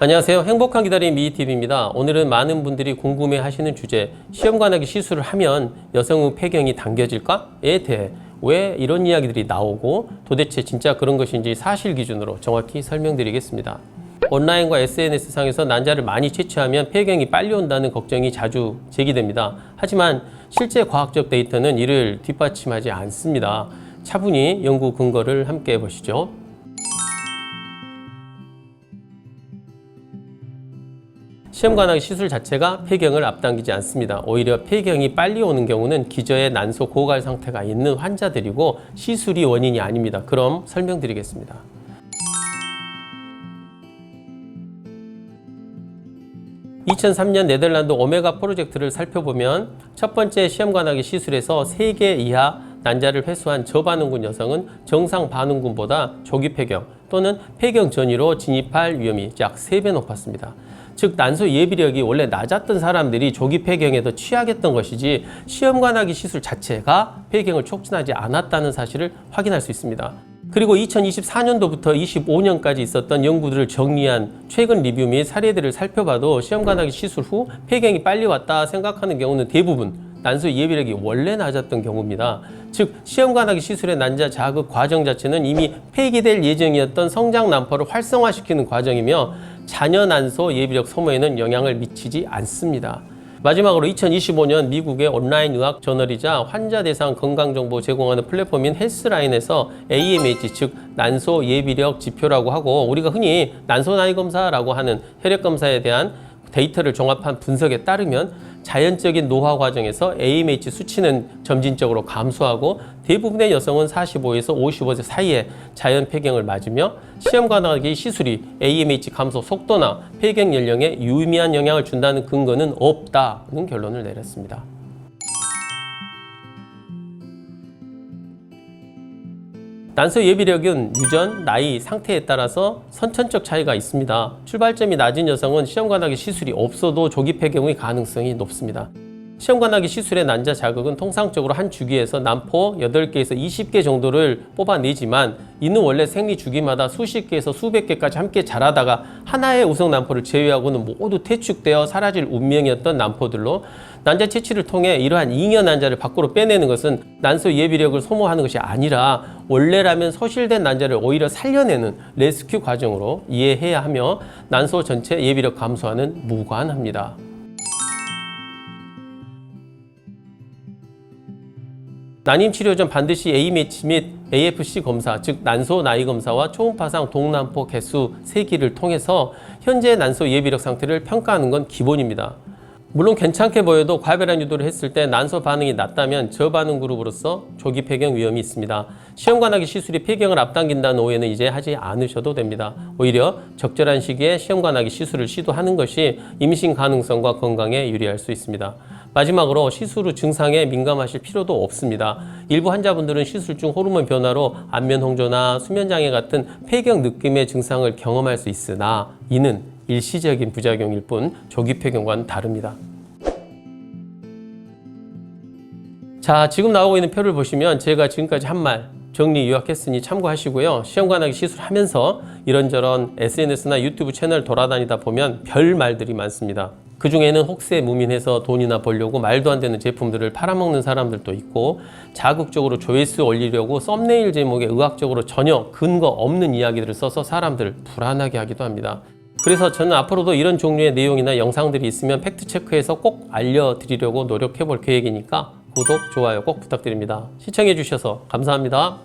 안녕하세요. 행복한 기다림 미희TV입니다. 오늘은 많은 분들이 궁금해 하시는 주제, 시험관하기 시술을 하면 여성의 폐경이 당겨질까?에 대해 왜 이런 이야기들이 나오고 도대체 진짜 그런 것인지 사실 기준으로 정확히 설명드리겠습니다. 온라인과 SNS상에서 난자를 많이 채취하면 폐경이 빨리 온다는 걱정이 자주 제기됩니다. 하지만 실제 과학적 데이터는 이를 뒷받침하지 않습니다. 차분히 연구 근거를 함께 보시죠. 시험관하기 시술 자체가 폐경을 앞당기지 않습니다. 오히려 폐경이 빨리 오는 경우는 기저에 난소 고갈 상태가 있는 환자들이고 시술이 원인이 아닙니다. 그럼 설명드리겠습니다. (2003년) 네덜란드 오메가 프로젝트를 살펴보면 첫 번째 시험 관하기 시술에서 3개 이하 난자를 회수한 저반응군 여성은 정상 반응군보다 조기 폐경 또는 폐경 전이로 진입할 위험이 약 3배 높았습니다. 즉 난소 예비력이 원래 낮았던 사람들이 조기 폐경에 더 취약했던 것이지 시험관하기 시술 자체가 폐경을 촉진하지 않았다는 사실을 확인할 수 있습니다. 그리고 2024년도부터 25년까지 있었던 연구들을 정리한 최근 리뷰 및 사례들을 살펴봐도 시험관하기 시술 후 폐경이 빨리 왔다 생각하는 경우는 대부분 난소 예비력이 원래 낮았던 경우입니다. 즉 시험관하기 시술의 난자 자극 과정 자체는 이미 폐기될 예정이었던 성장 난포를 활성화시키는 과정이며 자녀 난소 예비력 소모에는 영향을 미치지 않습니다. 마지막으로 2025년 미국의 온라인 의학 저널이자 환자 대상 건강 정보 제공하는 플랫폼인 헬스라인에서 AMH 즉 난소 예비력 지표라고 하고 우리가 흔히 난소 나이 검사라고 하는 혈액 검사에 대한 데이터를 종합한 분석에 따르면 자연적인 노화 과정에서 AMH 수치는 점진적으로 감소하고 대부분의 여성은 45에서 55세 사이에 자연 폐경을 맞으며 시험 관하기 시술이 AMH 감소 속도나 폐경 연령에 유의미한 영향을 준다는 근거는 없다는 결론을 내렸습니다. 난소 예비력은 유전, 나이, 상태에 따라서 선천적 차이가 있습니다. 출발점이 낮은 여성은 시험관하기 시술이 없어도 조기 폐경의 가능성이 높습니다. 시험관하기 시술의 난자 자극은 통상적으로 한 주기에서 난포 8개에서 20개 정도를 뽑아내지만 이는 원래 생리 주기마다 수십 개에서 수백 개까지 함께 자라다가 하나의 우성 난포를 제외하고는 모두 퇴축되어 사라질 운명이었던 난포들로 난자 채취를 통해 이러한 잉여 난자를 밖으로 빼내는 것은 난소 예비력을 소모하는 것이 아니라 원래라면 소실된 난자를 오히려 살려내는 레스큐 과정으로 이해해야 하며 난소 전체 예비력 감소와는 무관합니다. 난임 치료 전 반드시 A매치 및 AFC 검사, 즉 난소 나이 검사와 초음파상 동남포 개수 세기를 통해서 현재 난소 예비력 상태를 평가하는 건 기본입니다. 물론 괜찮게 보여도 과배란 유도를 했을 때 난소 반응이 낮다면 저반응 그룹으로서 조기 폐경 위험이 있습니다. 시험관하기 시술이 폐경을 앞당긴다는 오해는 이제 하지 않으셔도 됩니다. 오히려 적절한 시기에 시험관하기 시술을 시도하는 것이 임신 가능성과 건강에 유리할 수 있습니다. 마지막으로 시술 후 증상에 민감하실 필요도 없습니다. 일부 환자분들은 시술 중 호르몬 변화로 안면 홍조나 수면 장애 같은 폐경 느낌의 증상을 경험할 수 있으나 이는 일시적인 부작용일 뿐 조기 폐경과는 다릅니다. 자, 지금 나오고 있는 표를 보시면 제가 지금까지 한 말 정리 요약했으니 참고하시고요. 시험관하기 시술하면서 이런저런 SNS나 유튜브 채널 돌아다니다 보면 별 말들이 많습니다. 그 중에는 혹세 무민해서 돈이나 벌려고 말도 안 되는 제품들을 팔아먹는 사람들도 있고 자극적으로 조회수 올리려고 썸네일 제목에 의학적으로 전혀 근거 없는 이야기들을 써서 사람들을 불안하게 하기도 합니다. 그래서 저는 앞으로도 이런 종류의 내용이나 영상들이 있으면 팩트체크해서 꼭 알려드리려고 노력해 볼 계획이니까 구독, 좋아요 꼭 부탁드립니다. 시청해 주셔서 감사합니다.